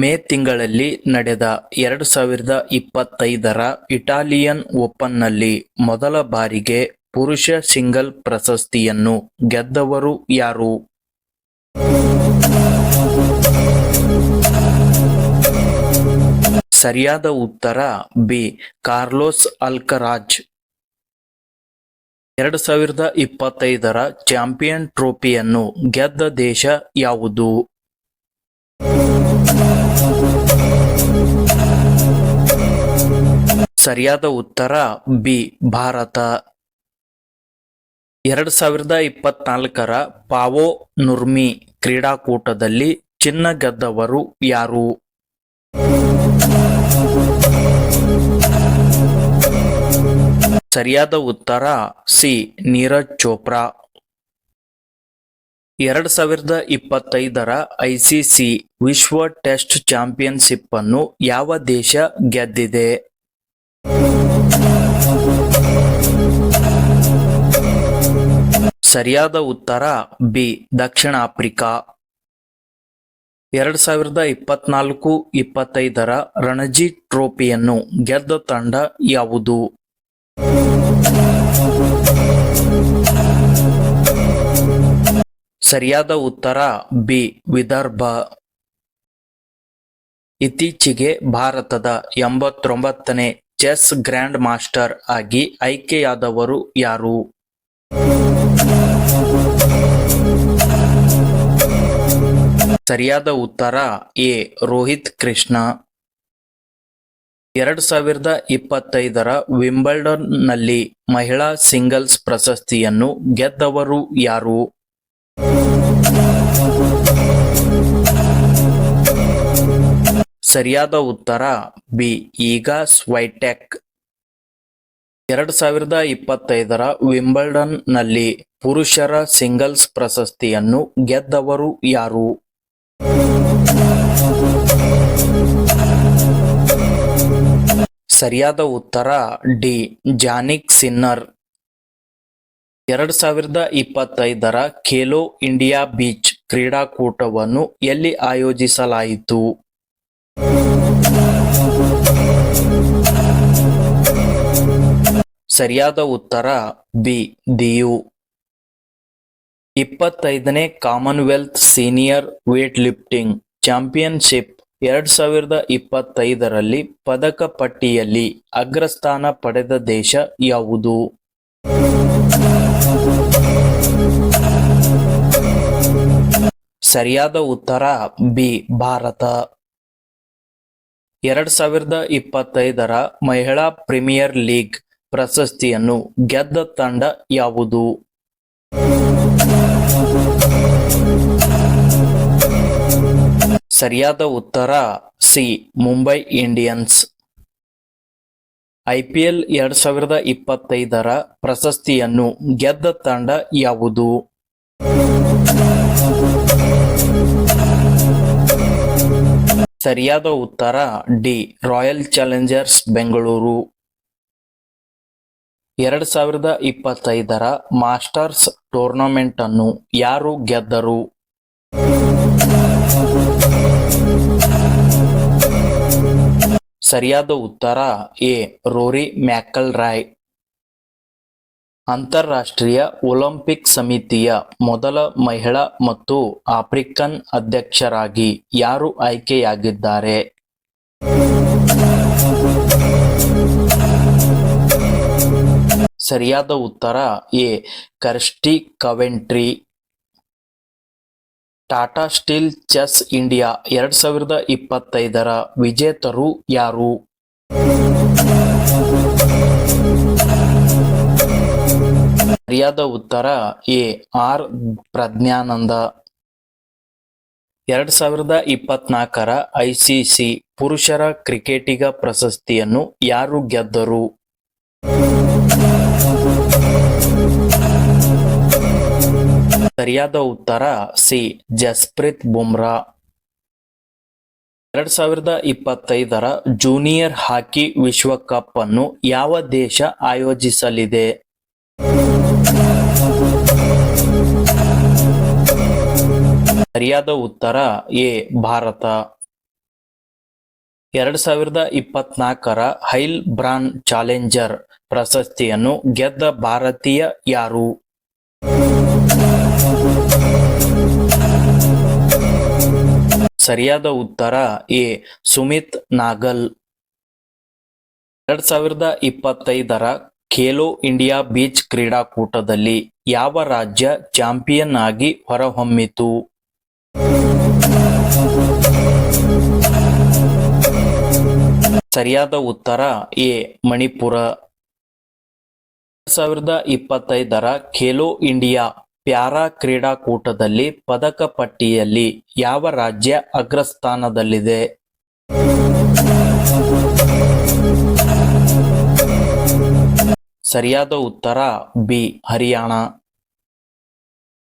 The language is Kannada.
ಮೇ ತಿಂಗಳಲ್ಲಿ ನಡೆದ ಎರಡು ಸಾವಿರದ ಇಪ್ಪತ್ತೈದರ ಇಟಾಲಿಯನ್ ಓಪನ್ನಲ್ಲಿ ಮೊದಲ ಬಾರಿಗೆ ಪುರುಷ ಸಿಂಗಲ್ ಪ್ರಶಸ್ತಿಯನ್ನು ಗೆದ್ದವರು ಯಾರು? ಸರಿಯಾದ ಉತ್ತರ ಬಿ, ಕಾರ್ಲೋಸ್ ಅಲ್ಕರಾಜ್. ಎರಡು ಸಾವಿರದ ಇಪ್ಪತ್ತೈದರ ಚಾಂಪಿಯನ್ ಟ್ರೋಫಿಯನ್ನು ಗೆದ್ದ ದೇಶ ಯಾವುದು? ಸರಿಯಾದ ಉತ್ತರ ಬಿ, ಭಾರತ. ಎರಡು ಸಾವಿರದ ಇಪ್ಪತ್ನಾಲ್ಕರ ಪಾವೋ ನುರ್ಮಿ ಕ್ರೀಡಾಕೂಟದಲ್ಲಿ ಚಿನ್ನ ಗೆದ್ದವರು ಯಾರು? ಸರಿಯಾದ ಉತ್ತರ ಸಿ, ನೀರಜ್ ಚೋಪ್ರಾ. ಎರಡು ಸಾವಿರದ ಇಪ್ಪತ್ತೈದರ ಐಸಿಸಿ ವಿಶ್ವ ಟೆಸ್ಟ್ ಚಾಂಪಿಯನ್ಶಿಪ್ ಅನ್ನು ಯಾವ ದೇಶ ಗೆದ್ದಿದೆ? ಸರಿಯಾದ ಉತ್ತರ ಬಿ, ದಕ್ಷಿಣ ಆಫ್ರಿಕಾ. ಎರಡು ಸಾವಿರದ ಇಪ್ಪತ್ನಾಲ್ಕು ಇಪ್ಪತ್ತೈದರ ರಣಜಿ ಟ್ರೋಫಿಯನ್ನು ಗೆದ್ದ ತಂಡ ಯಾವುದು? ಸರಿಯಾದ ಉತ್ತರ ಬಿ. ವಿದರ್ಭ. ಇತ್ತೀಚೆಗೆ ಭಾರತದ ಎಂಬತ್ತೊಂಬತ್ತನೇ ಚೆಸ್ ಗ್ರ್ಯಾಂಡ್ ಮಾಸ್ಟರ್ ಆಗಿ ಆಯ್ಕೆಯಾದವರು ಯಾರು? ಸರಿಯಾದ ಉತ್ತರ ಎ. ರೋಹಿತ್ ಕೃಷ್ಣ. ಎರಡು ಸಾವಿರದ ಇಪ್ಪತ್ತೈದರ ವಿಂಬಲ್ಡನ್ನಲ್ಲಿ ಮಹಿಳಾ ಸಿಂಗಲ್ಸ್ ಪ್ರಶಸ್ತಿಯನ್ನು ಗೆದ್ದವರು ಯಾರು? ಸರಿಯಾದ ಉತ್ತರ ಬಿ. ಈಗ ಸ್ವೈಟೆಕ್ ಎರಡು ಸಾವಿರದ ಇಪ್ಪತ್ತೈದರ ವಿಂಬಲ್ಡನ್ನಲ್ಲಿ ಪುರುಷರ ಸಿಂಗಲ್ಸ್ ಪ್ರಶಸ್ತಿಯನ್ನು ಗೆದ್ದವರು ಯಾರು? ಸರಿಯಾದ ಉತ್ತರ ಡಿ. Jannik Sinner. ಎರಡು ಸಾವಿರದ ಇಪ್ಪತ್ತೈದರ ಖೇಲೋ ಇಂಡಿಯಾ ಬೀಚ್ ಕ್ರೀಡಾಕೂಟವನ್ನು ಎಲ್ಲಿ ಆಯೋಜಿಸಲಾಯಿತು? ಸರಿಯಾದ ಉತ್ತರ ಬಿ, ದಿಯು. ಇಪ್ಪತ್ತೈದನೇ Commonwealth senior weightlifting championship ಎರಡ್ ಸಾವಿರದ ಇಪ್ಪತ್ತೈದರಲ್ಲಿ ಪದಕ ಪಟ್ಟಿಯಲ್ಲಿ ಅಗ್ರಸ್ಥಾನ ಪಡೆದ ದೇಶ ಯಾವುದು? ಸರಿಯಾದ ಉತ್ತರ, ಬಿ, ಭಾರತ. ಎರಡ್ ಸಾವಿರದ ಇಪ್ಪತ್ತೈದರ ಮಹಿಳಾ ಪ್ರೀಮಿಯರ್ ಲೀಗ್ ಪ್ರಶಸ್ತಿಯನ್ನು ಗೆದ್ದ ತಂಡ ಯಾವುದು? ಸರಿಯಾದ ಉತ್ತರ, ಸಿ, ಮುಂಬೈ ಇಂಡಿಯನ್ಸ್. ಐಪಿಎಲ್ ಎರಡ್ ಸಾವಿರದ ಇಪ್ಪತ್ತೈದರ ಪ್ರಶಸ್ತಿಯನ್ನು ಗೆದ್ದ ತಂಡ ಯಾವುದು? ಸರಿಯಾದ ಉತ್ತರ ಡಿ, ರಾಯಲ್ ಚಾಲೆಂಜರ್ಸ್, ಬೆಂಗಳೂರು. ಎರಡ್ ಸಾವಿರದ ಇಪ್ಪತ್ತೈದರ ಮಾಸ್ಟರ್ಸ್ ಟೂರ್ನಮೆಂಟ್ ಅನ್ನು ಯಾರು ಗೆದ್ದರು? ಸರಿಯಾದ ಉತ್ತರ ಎ. ರೋರಿ ಮ್ಯಾಕಲ್ ರಾಯ್ ಅಂತಾರಾಷ್ಟ್ರೀಯ ಒಲಿಂಪಿಕ್ ಸಮಿತಿಯ ಮೊದಲ ಮಹಿಳಾ ಮತ್ತು ಆಫ್ರಿಕನ್ ಅಧ್ಯಕ್ಷರಾಗಿ ಯಾರು ಆಯ್ಕೆಯಾಗಿದ್ದಾರೆ? ಸರಿಯಾದ ಉತ್ತರ A. Kirsty Coventry. Tata steel chess India ಎರಡ್ ಸಾವಿರದ ಇಪ್ಪತ್ತೈದರ ವಿಜೇತರು ಯಾರು? ಸರಿಯಾದ ಉತ್ತರ ಎ. ಆರ್. ಪ್ರಜ್ಞಾನಂದ. ಎರಡ್ ಸಾವಿರದ ಇಪ್ಪತ್ನಾಲ್ಕರ ಐಸಿಸಿ ಪುರುಷರ ಕ್ರಿಕೆಟಿಗ ಪ್ರಶಸ್ತಿಯನ್ನು ಯಾರು ಗೆದ್ದರು? ಸರಿಯಾದ ಉತ್ತರ ಸಿ, ಜಸ್ಪ್ರೀತ್ ಬುಮ್ರಾ. ಎರಡ್ ಸಾವಿರದ ಇಪ್ಪತ್ತೈದರ ಜೂನಿಯರ್ ಹಾಕಿ ವಿಶ್ವಕಪ್ ಅನ್ನು ಯಾವ ದೇಶ ಆಯೋಜಿಸಲಿದೆ? ಸರಿಯಾದ ಉತ್ತರ ಎ, ಭಾರತ. ಎರಡ್ ಸಾವಿರದ ಇಪ್ಪತ್ನಾಲ್ಕರ ಹೈಲ್ ಬ್ರಾನ್ ಚಾಲೆಂಜರ್ ಪ್ರಶಸ್ತಿಯನ್ನು ಗೆದ್ದ ಭಾರತೀಯ ಯಾರು? ಸರಿಯಾದ ಉತ್ತರ ಎ. ಸುಮಿತ್ ನಾಗಲ್. ಎರಡ್ ಸಾವಿರದ ಇಪ್ಪತ್ತೈದರ ಖೇಲೋ ಇಂಡಿಯಾ ಬೀಚ್ ಕ್ರೀಡಾಕೂಟದಲ್ಲಿ ಯಾವ ರಾಜ್ಯ ಚಾಂಪಿಯನ್ ಆಗಿ ಹೊರಹೊಮ್ಮಿತು? ಸರಿಯಾದ ಉತ್ತರ ಎ. ಮಣಿಪುರ. ಎರಡ್ ಸಾವಿರದ ಇಪ್ಪತ್ತೈದರ ಖೇಲೋ ಇಂಡಿಯಾ ಪ್ಯಾರಾ ಕ್ರೀಡಾಕೂಟದಲ್ಲಿ ಪದಕ ಪಟ್ಟಿಯಲ್ಲಿ ಯಾವ ರಾಜ್ಯ ಅಗ್ರಸ್ಥಾನದಲ್ಲಿದೆ? ಸರಿಯಾದ ಉತ್ತರ ಬಿ ಹರಿಯಾಣ.